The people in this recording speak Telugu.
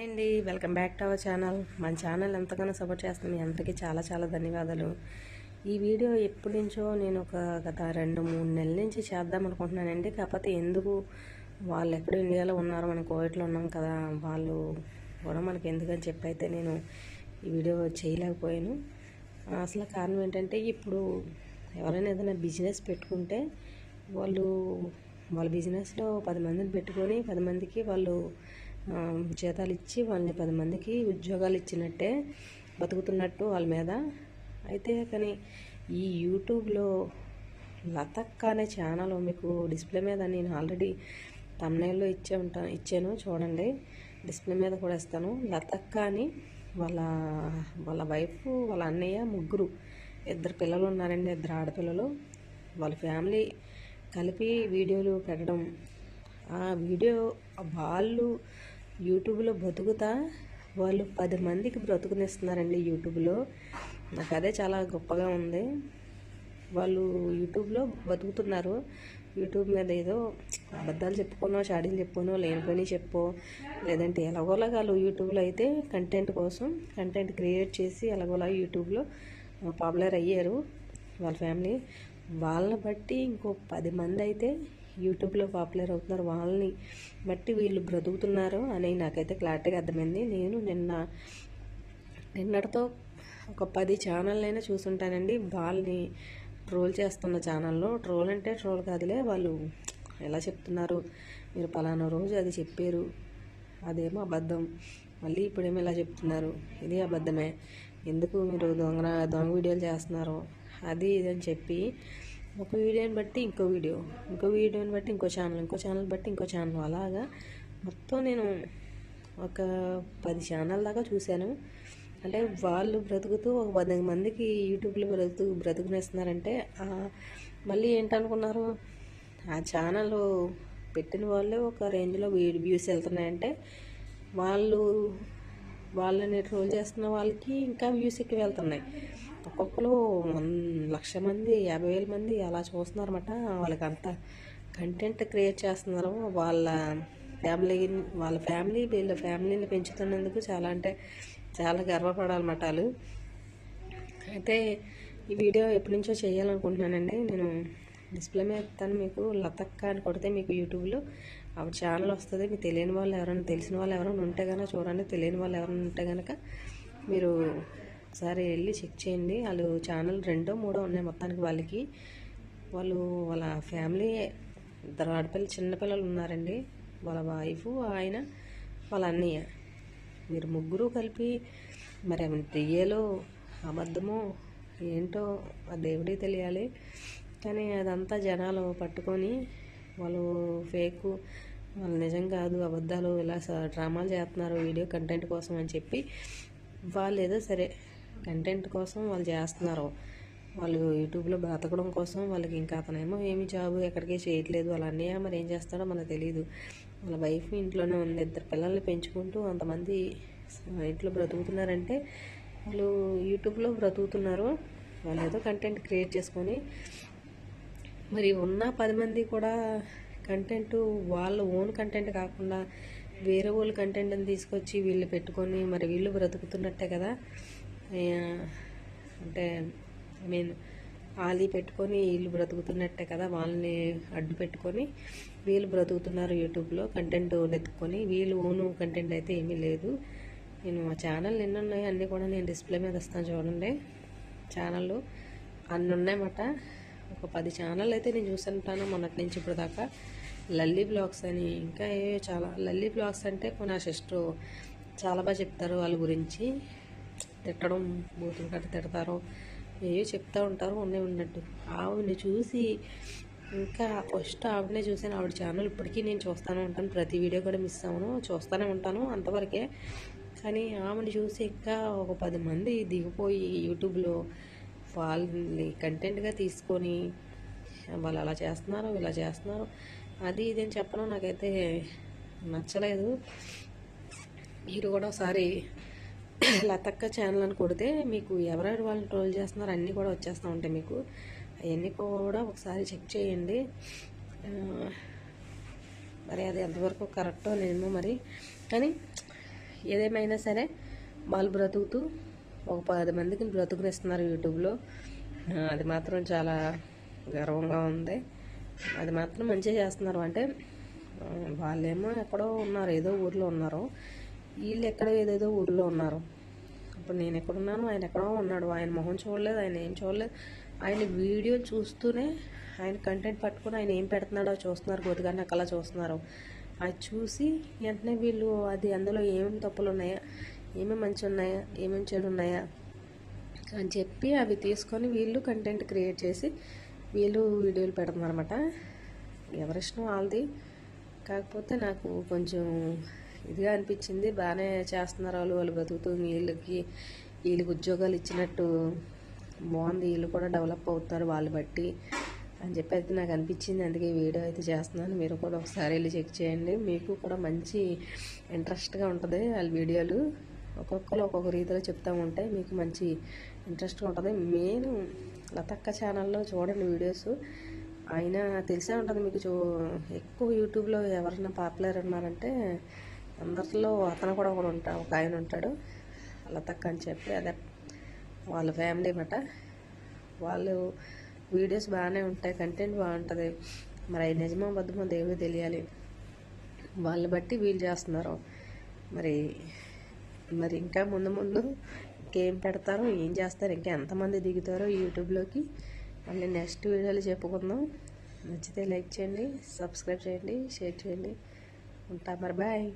అండి welcome back to our channel. మన ఛానల్ ఎంతగానో సపోర్ట్ చేస్తుంది. మీ అందరికీ చాలా చాలా ధన్యవాదాలు. ఈ వీడియో ఎప్పటి నుంచో నేను ఒక గత రెండు మూడు నెలల నుంచి చేద్దాం అనుకుంటున్నానండి. కాకపోతే ఎందుకు వాళ్ళు ఎక్కడ ఇండియాలో ఉన్నారు మనం కోవిడ్లో ఉన్నాం కదా వాళ్ళు కూడా మనకి ఎందుకని చెప్పి అయితే నేను ఈ వీడియో చేయలేకపోయాను. అసలు కారణం ఏంటంటే ఇప్పుడు ఎవరైనా ఏదైనా బిజినెస్ పెట్టుకుంటే వాళ్ళు వాళ్ళ బిజినెస్లో పది మందిని పెట్టుకొని పది మందికి వాళ్ళు జీతాలు ఇచ్చి వాళ్ళని పది మందికి ఉద్యోగాలు ఇచ్చినట్టే బతుకుతున్నట్టు వాళ్ళ మీద. అయితే కానీ ఈ యూట్యూబ్లో లతక్క అనే ఛానల్ మీకు డిస్ప్లే మీద నేను ఆల్రెడీ తమ్నైల్లో ఇచ్చే ఉంటాను ఇచ్చాను చూడండి. డిస్ప్లే మీద కూడా ఇస్తాను. లతక్క అని వాళ్ళ వాళ్ళ వైఫ్ వాళ్ళ అన్నయ్య ముగ్గురు ఇద్దరు పిల్లలు ఉన్నారండి ఇద్దరు ఆడపిల్లలు. వాళ్ళ ఫ్యామిలీ కలిపి వీడియోలు పెట్టడం. ఆ వీడియో వాళ్ళు యూట్యూబ్లో బతుకుతా. వాళ్ళు పది మందికి బ్రతుకునిస్తున్నారండి యూట్యూబ్లో. నాకు అదే చాలా గొప్పగా ఉంది. వాళ్ళు యూట్యూబ్లో బతుకుతున్నారు. యూట్యూబ్ మీద ఏదో అబద్ధాలు చెప్పుకోనో షాడీలు చెప్పుకోనో లేనిపోయి చెప్పో లేదంటే ఎలాగోలా వాళ్ళు యూట్యూబ్లో అయితే కంటెంట్ కోసం కంటెంట్ క్రియేట్ చేసి ఎలాగోలా యూట్యూబ్లో పాపులర్ అయ్యారు వాళ్ళ ఫ్యామిలీ. వాళ్ళని బట్టి ఇంకో పది మంది అయితే యూట్యూబ్లో పాపులర్ అవుతున్నారు. వాళ్ళని బట్టి వీళ్ళు బ్రతుకుతున్నారు అని నాకైతే క్లారిటీగా అర్థమైంది. నేను నిన్న నిన్నటితో ఒక పది ఛానళ్ళైనా చూసుంటానండి. వాళ్ళని ట్రోల్ చేస్తున్న ఛానల్లో. ట్రోల్ అంటే ట్రోల్ కాదులే వాళ్ళు ఎలా చెప్తున్నారు? మీరు పలానా రోజు అది చెప్పారు. అదేమో అబద్ధం. మళ్ళీ ఇప్పుడేమో ఇలా చెప్తున్నారు. ఇది అబద్ధమే. ఎందుకు మీరు దొంగ దొంగ వీడియోలు చేస్తున్నారు? అది ఇది అని చెప్పి ఒక వీడియోని బట్టి ఇంకో వీడియో ఇంకో వీడియోని బట్టి ఇంకో ఛానల్ ఇంకో ఛానల్ బట్టి ఇంకో ఛానల్ అలాగా మొత్తం నేను ఒక పది ఛానల్ దాకా చూశాను. అంటే వాళ్ళు బ్రతుకుతూ ఒక పది మందికి యూట్యూబ్లో బ్రతుకు బ్రతుకునేస్తున్నారంటే మళ్ళీ ఏంటనుకున్నారు? ఆ ఛానల్ పెట్టిన వాళ్ళే ఒక రేంజ్లో వ్యూస్ వెళ్తున్నాయంటే వాళ్ళు వాళ్ళని ట్రోల్ చేస్తున్న వాళ్ళకి ఇంకా వ్యూస్ ఎక్కువ వెళ్తున్నాయి. ఒక్కొక్కరు వన్ లక్ష మంది యాభై వేల మంది అలా చూస్తున్నారన్నమాట. వాళ్ళకి అంత కంటెంట్ క్రియేట్ చేస్తున్నారు. వాళ్ళ ఫ్యామిలీ వాళ్ళ ఫ్యామిలీ వీళ్ళ ఫ్యామిలీని పెంచుతున్నందుకు చాలా అంటే చాలా గర్వపడాలన్నమాట వాళ్ళు. అయితే ఈ వీడియో ఎప్పటి నుంచో చేయాలనుకుంటున్నానండి. నేను డిస్ప్లే మీద ఇస్తాను మీకు. లతక్క అని కొడితే మీకు యూట్యూబ్లో. ఆవిడ ఛానల్ వస్తుంది. మీకు తెలియని వాళ్ళు ఎవరైనా తెలిసిన వాళ్ళు ఎవరైనా ఉంటే కనుక చూడండి. తెలియని వాళ్ళు ఎవరైనా ఉంటే కనుక మీరు ఒకసారి వెళ్ళి చెక్ చేయండి. వాళ్ళు ఛానల్ రెండో మూడో ఉన్నాయి మొత్తానికి వాళ్ళకి. వాళ్ళు వాళ్ళ ఫ్యామిలీ ఇద్దరు ఆడపిల్లలు చిన్నపిల్లలు ఉన్నారండి. వాళ్ళ వైఫ్ ఆయన వాళ్ళ అన్నయ్య. మీరు ముగ్గురు కలిపి మరి ఏమైనా దెయ్యాలో అబద్ధమో ఏంటో ఆ దేవుడికి తెలియాలి. కానీ అదంతా జనాలు పట్టుకొని వాళ్ళు ఫేక్ వాళ్ళు నిజం కాదు అబద్ధాలు ఇలా డ్రామాలు చేస్తున్నారు వీడియో కంటెంట్ కోసం అని చెప్పి వాళ్ళు ఏదో సరే కంటెంట్ కోసం వాళ్ళు చేస్తున్నారు. వాళ్ళు యూట్యూబ్లో బ్రతకడం కోసం వాళ్ళకి ఇంకా అతనేమో ఏమి జాబ్ ఎక్కడికే చేయట్లేదు వాళ్ళ అన్నయ్య మరి ఏం చేస్తాడో మనకు తెలియదు వాళ్ళ వైఫ్ ఇంట్లోనే ఉంది. ఇద్దరు పిల్లల్ని పెంచుకుంటూ అంతమంది ఇంట్లో బ్రతుకుతున్నారంటే వాళ్ళు యూట్యూబ్లో బ్రతుకుతున్నారు. వాళ్ళు ఏదో కంటెంట్ క్రియేట్ చేసుకొని మరి ఉన్న పది మంది కూడా కంటెంట్ వాళ్ళ ఓన్ కంటెంట్ కాకుండా వేరే వాళ్ళ కంటెంట్ని తీసుకొచ్చి వీళ్ళు పెట్టుకొని మరి వీళ్ళు బ్రతుకుతున్నట్టే కదా. అంటే ఐ మీన్ ఆలి పెట్టుకొని వీళ్ళు బ్రతుకుతున్నట్టే కదా వాళ్ళని అడ్డు పెట్టుకొని వీళ్ళు బ్రతుకుతున్నారు యూట్యూబ్లో కంటెంట్ వెతుక్కొని. వీళ్ళు ఓను కంటెంట్ అయితే ఏమీ లేదు. నేను ఆ ఛానల్ ఎన్ని ఉన్నాయి అన్నీ కూడా నేను డిస్ప్లే మీద వస్తాను చూడండి. ఛానళ్ళు అన్ని ఉన్నాయన్నమాట ఒక పది ఛానల్ అయితే నేను చూస్తుంటాను మొన్నటి నుంచి ఇప్పుడు దాకా. లల్లీ బ్లాగ్స్ అని ఇంకా ఏ చాలా లల్లీ బ్లాగ్స్ అంటే నా సిస్టర్ చాలా బాగా చెప్తారు వాళ్ళ గురించి. తిట్టడం బూతులు కట్టి తిడతారు ఏవో చెప్తూ ఉంటారు ఉన్నాయి ఉన్నట్టు. ఆవిడని చూసి ఇంకా ఫస్ట్ ఆవిడనే చూసాను ఆవిడ ఛానల్ ఇప్పటికీ నేను చూస్తూనే ఉంటాను. ప్రతి వీడియో కూడా మిస్ అవ్వను. చూస్తూనే ఉంటాను అంతవరకే. కానీ ఆమెను చూసి ఇంకా ఒక పది మంది దిగిపోయి యూట్యూబ్లో వాళ్ళని కంటెంట్గా తీసుకొని వాళ్ళు అలా చేస్తున్నారు ఇలా చేస్తున్నారు. అది ఇది అని చెప్పడం నాకైతే నచ్చలేదు. మీరు కూడా ఒకసారి లతక్క ఛానల్ అని కొడితే మీకు ఎవరెవరు వాళ్ళని ట్రోల్ చేస్తున్నారు అన్నీ కూడా వచ్చేస్తూ ఉంటాయి మీకు. అవన్నీ కూడా ఒకసారి చెక్ చేయండి. మరి అది ఎంతవరకు కరెక్టో నేను మరి. కానీ ఏదేమైనా సరే వాళ్ళు బ్రతుకుతూ ఒక పది మందికి బ్రతుకునిస్తున్నారు యూట్యూబ్లో. అది మాత్రం చాలా గర్వంగా ఉంది. అది మాత్రం మంచిగా చేస్తున్నారు. అంటే వాళ్ళేమో ఎక్కడో ఉన్నారు ఏదో ఊర్లో ఉన్నారు. వీళ్ళు ఎక్కడ ఏదేదో ఊళ్ళో ఉన్నారు. ఇప్పుడు నేను ఎక్కడున్నాను ఆయన ఎక్కడో ఉన్నాడు. ఆయన మొహం చూడలేదు ఆయన ఏం చూడలేదు. ఆయన వీడియో చూస్తూనే ఆయన కంటెంట్ పట్టుకుని ఆయన ఏం పెడుతున్నాడో చూస్తున్నారు. కొద్దిగా అలా చూస్తున్నారు. అది చూసి వెంటనే వీళ్ళు అది అందులో ఏమేమి తప్పులు ఉన్నాయా ఏమేమి మంచి ఉన్నాయా ఏమేమి చెడు ఉన్నాయా అని చెప్పి అవి తీసుకొని వీళ్ళు కంటెంట్ క్రియేట్ చేసి వీళ్ళు వీడియోలు పెడుతున్నారు అనమాట ఎవరిష్టం వాళ్ళది. కాకపోతే నాకు కొంచెం ఇదిగా అనిపించింది. బాగానే చేస్తున్నారు వాళ్ళు. వాళ్ళు బతుకుతూ వీళ్ళకి వీళ్ళకి ఉద్యోగాలు ఇచ్చినట్టు బాగుంది. వీళ్ళు కూడా డెవలప్ అవుతారు వాళ్ళు బట్టి అని చెప్పి అయితే నాకు అనిపించింది. అందుకే వీడియో అయితే చేస్తున్నాను. మీరు కూడా ఒకసారి వెళ్ళి చెక్ చేయండి. మీకు కూడా మంచి ఇంట్రెస్ట్గా ఉంటుంది వాళ్ళ వీడియోలు. ఒక్కొక్కరు ఒక్కొక్క రీతిలో చెప్తూ ఉంటాయి. మీకు మంచి ఇంట్రెస్ట్గా ఉంటుంది. మెయిన్ లతక్క ఛానల్లో చూడండి వీడియోస్. ఆయన తెలిసే ఉంటుంది మీకు చూ ఎక్కువ యూట్యూబ్లో ఎవరైనా పాపులర్ ఉన్నారంటే అందరిలో అతను కూడా ఒకడు ఉంటా ఒక ఆయన ఉంటాడు. లతక్క అని చెప్పి అదే వాళ్ళ ఫ్యామిలీ అన్నమాట వాళ్ళు వీడియోస్ బాగానే ఉంటాయి కంటెంట్ బాగుంటుంది. మరి అవి నిజమో అబద్ధమో దేవుడు తెలియాలి. వాళ్ళని బట్టి వీళ్ళు చేస్తున్నారు. మరి మరి ఇంకా ముందు ముందు ఇంకేం పెడతారో ఏం చేస్తారు ఇంకా ఎంతమంది దిగుతారో యూట్యూబ్లోకి మళ్ళీ నెక్స్ట్ వీడియోలో చెప్పుకుందాం. నచ్చితే లైక్ చేయండి సబ్స్క్రైబ్ చేయండి షేర్ చేయండి. ఉంటా మరి బాయ్